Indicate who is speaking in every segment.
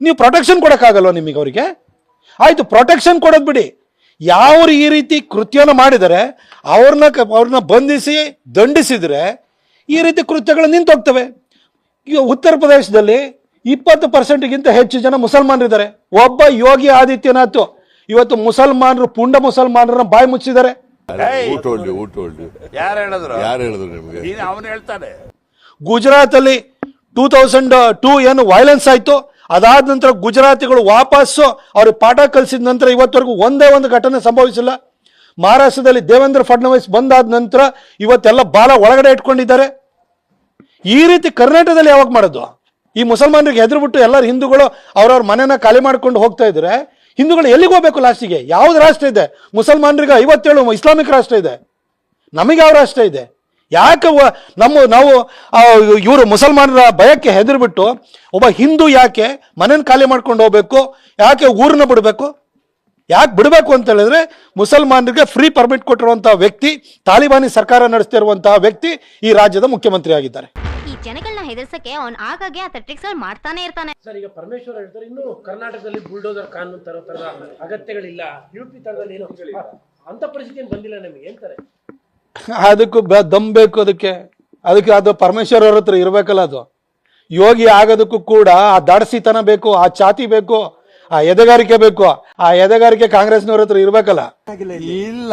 Speaker 1: ನೀವು ಪ್ರೊಟೆಕ್ಷನ್ ಕೊಡೋಕ್ಕಾಗಲ್ವ ನಿಮಗೆ ಅವರಿಗೆ? ಆಯಿತು ಪ್ರೊಟೆಕ್ಷನ್ ಕೊಡೋದು ಬಿಡಿ. ಯಾರು ಈ ರೀತಿ ಕೃತ್ಯನ ಮಾಡಿದರೆ ಅವ್ರನ್ನ ಕ- ಅವ್ರನ್ನ ಬಂಧಿಸಿ ದಂಡಿಸಿದರೆ ಈ ರೀತಿ ಕೃತ್ಯಗಳು ನಿಂತೋಗ್ತವೆ. ಈಗ ಉತ್ತರ ಪ್ರದೇಶದಲ್ಲಿ ಇಪ್ಪತ್ತು ಪರ್ಸೆಂಟ್ಗಿಂತ ಹೆಚ್ಚು ಜನ ಮುಸಲ್ಮಾನರಿದ್ದಾರೆ. ಒಬ್ಬ ಯೋಗಿ ಆದಿತ್ಯನಾಥ್ ಇವತ್ತು ಮುಸಲ್ಮಾನರು ಪುಂಡ ಮುಸಲ್ಮಾನರನ್ನ ಬಾಯಿ ಮುಚ್ಚಿದ್ದಾರೆ.
Speaker 2: ಗುಜರಾತ್ ಅಲ್ಲಿ ಊಟ ಹೊಲ್ಡಿ
Speaker 3: ಯಾರು ಹೇಳಿದ್ರು?
Speaker 2: ಯಾರು ಹೇಳಿದ್ರು ನಿಮ್ಗೆ?
Speaker 3: ನೀನು ಅವನು ಹೇಳ್ತಾನೆ.
Speaker 1: ಗುಜರಾತಲ್ಲಿ ಟೂ ತೌಸಂಡ್ ಟೂ ಏನು ವೈಲೆನ್ಸ್ ಆಯಿತು. ಅದಾದ ನಂತರ ಗುಜರಾತಿಗಳು ವಾಪಸ್ಸು ಅವ್ರಿಗೆ ಪಾಠ ಕಲಿಸಿದ ನಂತರ ಇವತ್ತವರೆಗೂ ಒಂದೇ ಒಂದು ಘಟನೆ ಸಂಭವಿಸಿಲ್ಲ. ಮಹಾರಾಷ್ಟ್ರದಲ್ಲಿ ದೇವೇಂದ್ರ ಫಡ್ನವೀಸ್ ಬಂದಾದ ನಂತರ ಇವತ್ತೆಲ್ಲ ಬಾಲ ಒಳಗಡೆ ಇಟ್ಕೊಂಡಿದ್ದಾರೆ. ಈ ರೀತಿ ಕರ್ನಾಟಕದಲ್ಲಿ ಯಾವಾಗ ಮಾಡೋದು? ಈ ಮುಸಲ್ಮಾನರಿಗೆ ಹೆದರ್ಬಿಟ್ಟು ಎಲ್ಲರೂ ಹಿಂದೂಗಳು ಅವ್ರವ್ರ ಮನೆನ ಖಾಲಿ ಮಾಡ್ಕೊಂಡು ಹೋಗ್ತಾ ಇದ್ರೆ ಹಿಂದೂಗಳು ಎಲ್ಲಿಗೆ ಹೋಗ್ಬೇಕು ಲಾಸ್ಟಿಗೆ? ಯಾವ್ದು ರಾಷ್ಟ್ರ ಇದೆ? ಮುಸಲ್ಮಾನರಿಗೆ ಐವತ್ತೇಳು ಇಸ್ಲಾಮಿಕ್ ರಾಷ್ಟ್ರ ಇದೆ. ನಮಗೆ ಯಾವ ರಾಷ್ಟ್ರ ಇದೆ? ಯಾಕೆ ವ- ನಮ್ಮ ನಾವು ಇವರು ಮುಸಲ್ಮಾನರ ಭಯಕ್ಕೆ ಹೆದರ್ಬಿಟ್ಟು ಒಬ್ಬ ಹಿಂದೂ ಯಾಕೆ ಮನೇನ ಖಾಲಿ ಮಾಡ್ಕೊಂಡು ಹೋಗ್ಬೇಕು? ಯಾಕೆ ಊರನ್ನ ಬಿಡಬೇಕು? ಯಾಕೆ ಬಿಡಬೇಕು ಅಂತ ಹೇಳಿದ್ರೆ ಮುಸಲ್ಮಾನರಿಗೆ ಫ್ರೀ ಪರ್ಮಿಟ್ ಕೊಟ್ಟಿರುವಂತಹ ವ್ಯಕ್ತಿ ತಾಲಿಬಾನಿ ಸರ್ಕಾರ ನಡೆಸ್ತಿರುವಂತಹ ವ್ಯಕ್ತಿ ಈ ರಾಜ್ಯದ ಮುಖ್ಯಮಂತ್ರಿ ಆಗಿದ್ದಾರೆ.
Speaker 4: ಈ ಜನಗಳನ್ನ ಹೆದರ್ಸಕ್ಕೆ ಅವ್ನು ಆಗಾಗ್ಗೆ ಆ ಟ್ರಿಕ್ಸ್ ಮಾಡ್ತಾನೆ ಇರ್ತಾನೆ.
Speaker 5: ಸರ್ ಈಗ ಪರಮೇಶ್ವರ್ ಹೇಳ್ತಾರೆ ಇನ್ನು ಕರ್ನಾಟಕದಲ್ಲಿ ಬುಲ್ಡೋಸರ್ ಕಾನೂನು ತರೋ ತರದ ಅಗತ್ಯಗಳಿಲ್ಲ. ಯು ಪಿ ತರದಲ್ಲಿ ಏನು ಅಂತ ಪರಿಸ್ಥಿತಿ ಬಂದಿಲ್ಲ ನಿಮಗೆ? ಅಂತಾರೆ
Speaker 1: ಅದಕ್ಕೂ ಬ- ದಮ್ ಬೇಕು ಅದಕ್ಕೆ. ಅದಕ್ಕೆ ಅದು ಪರಮೇಶ್ವರ್ ಅವ್ರ ಹತ್ರ ಇರಬೇಕಲ್ಲ ಅದು. ಯೋಗಿ ಆಗೋದಕ್ಕೂ ಕೂಡ ಆ ದಾಡಸಿತನ ಬೇಕು, ಆ ಛಾತಿ ಬೇಕು ಆ ಎದೆಗಾರಿಕೆ ಬೇಕು. ಆ ಎದೆಗಾರಿಕೆ ಕಾಂಗ್ರೆಸ್ನವ್ರ ಹತ್ರ ಇರ್ಬೇಕಲ್ಲ.
Speaker 3: ಇಲ್ಲ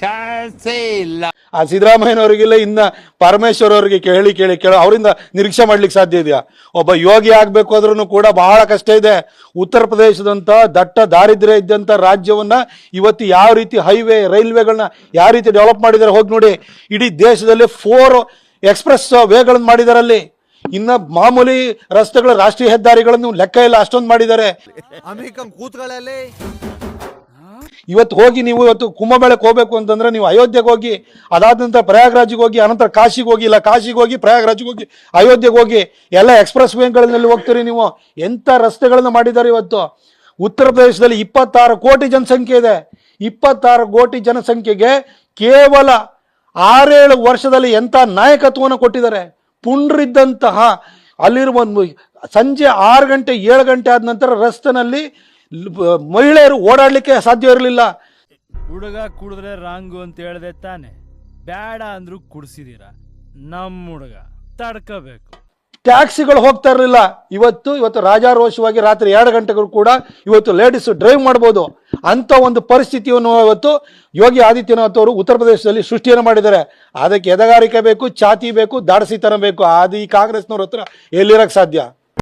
Speaker 3: ಚಾನ್ಸೇ ಇಲ್ಲ.
Speaker 1: ಆ ಸಿದ್ದರಾಮಯ್ಯನವರಿಗಿಲ್ಲ ಇನ್ನ ಪರಮೇಶ್ವರ್ ಅವರಿಗೆ ಕೇಳಿ ಕೇಳಿ ಕೇಳಿ ಅವರಿಂದ ನಿರೀಕ್ಷೆ ಮಾಡ್ಲಿಕ್ಕೆ ಸಾಧ್ಯ ಇದೆಯಾ? ಒಬ್ಬ ಯೋಗಿ ಆಗ್ಬೇಕು ಆದ್ರೂ ಕೂಡ ಬಹಳ ಕಷ್ಟ ಇದೆ. ಉತ್ತರ ಪ್ರದೇಶದಂತ ದಟ್ಟ ದಾರಿದ್ರ್ಯ ಇದ್ದಂತ ರಾಜ್ಯವನ್ನ ಇವತ್ತು ಯಾವ ರೀತಿ ಹೈವೇ ರೈಲ್ವೆಗಳನ್ನ ಯಾವ ರೀತಿ ಡೆವಲಪ್ ಮಾಡಿದ್ದಾರೆ ಹೋಗಿ ನೋಡಿ. ಇಡೀ ದೇಶದಲ್ಲಿ ಫೋರ್ ಎಕ್ಸ್ಪ್ರೆಸ್ ವೇಗಳನ್ನ ಮಾಡಿದ್ದಾರೆ ಅಲ್ಲಿ. ಇನ್ನ ಮಾಮೂಲಿ ರಸ್ತೆಗಳ ರಾಷ್ಟ್ರೀಯ ಹೆದ್ದಾರಿಗಳನ್ನು ಲೆಕ್ಕ ಇಲ್ಲ ಅಷ್ಟೊಂದು ಮಾಡಿದ್ದಾರೆ. ಇವತ್ತು ಹೋಗಿ ನೀವು ಇವತ್ತು ಕುಂಭಮೇಳಕ್ಕೆ ಹೋಗ್ಬೇಕು ಅಂತಂದ್ರೆ ನೀವು ಅಯೋಧ್ಯೆಗೆ ಹೋಗಿ ಅದಾದ ನಂತರ ಪ್ರಯಾಗ್ರಾಜ್ಗೆ ಹೋಗಿ ಅನಂತರ ಕಾಶಿಗೆ ಹೋಗಿ ಇಲ್ಲ ಕಾಶಿಗೆ ಹೋಗಿ ಪ್ರಯಾಗ್ರಾಜ್ಗೆ ಹೋಗಿ ಅಯೋಧ್ಯೆಗೆ ಹೋಗಿ ಎಲ್ಲ ಎಕ್ಸ್ಪ್ರೆಸ್ ವೇಗಳಲ್ಲಿ ಹೋಗ್ತೀರಿ ನೀವು. ಎಂಥ ರಸ್ತೆಗಳನ್ನು ಮಾಡಿದ್ದಾರೆ ಇವತ್ತು? ಉತ್ತರ ಪ್ರದೇಶದಲ್ಲಿ ಇಪ್ಪತ್ತಾರು ಕೋಟಿ ಜನಸಂಖ್ಯೆ ಇದೆ. ಇಪ್ಪತ್ತಾರು ಕೋಟಿ ಜನಸಂಖ್ಯೆಗೆ ಕೇವಲ ಆರೇಳು ವರ್ಷದಲ್ಲಿ ಎಂಥ ನಾಯಕತ್ವವನ್ನು ಕೊಟ್ಟಿದ್ದಾರೆ. ಪುಂಡ್ರಿದ್ದಂತಹ ಅಲ್ಲಿರುವ ಸಂಜೆ ಆರು ಗಂಟೆ ಏಳು ಗಂಟೆ ಆದ ನಂತರ ರಸ್ತೆನಲ್ಲಿ ಮಹಿಳೆಯರು ಓಡಾಡಲಿಕ್ಕೆ ಸಾಧ್ಯ ಇರಲಿಲ್ಲ.
Speaker 6: ಹುಡುಗ ಕುಡಿದ್ರೆ ರಾಂಗು ಅಂತ ಹೇಳ್ದೆ ತಾನೆ. ಬೇಡ ಅಂದ್ರು ಕುಡಿಸಿದೀರ? ನಮ್ಮ ಹುಡುಗ ತಡ್ಕೋಬೇಕು.
Speaker 1: ಟ್ಯಾಕ್ಸಿಗಳು ಹೋಗ್ತಾ ಇರಲಿಲ್ಲ. ಇವತ್ತು ಇವತ್ತು ರಾಜಾರೋಷವಾಗಿ ರಾತ್ರಿ ಎರಡು ಗಂಟೆಗಳು ಕೂಡ ಇವತ್ತು ಲೇಡೀಸ್ ಡ್ರೈವ್ ಮಾಡ್ಬೋದು. ಅಂತ ಒಂದು ಪರಿಸ್ಥಿತಿಯನ್ನು ಇವತ್ತು ಯೋಗಿ ಆದಿತ್ಯನಾಥ್ ಅವರು ಉತ್ತರ ಪ್ರದೇಶದಲ್ಲಿ ಸೃಷ್ಟಿಯನ್ನು ಮಾಡಿದ್ದಾರೆ. ಅದಕ್ಕೆ ಎದಗಾರಿಕೆ ಬೇಕು, ಛಾತಿ ಬೇಕು, ದಾಡಸಿತನ ಬೇಕು. ಅದು ಈ ಕಾಂಗ್ರೆಸ್ನವ್ರ ಹತ್ರ ಎಲ್ಲಿರೋಕ್ಕೆ ಸಾಧ್ಯ?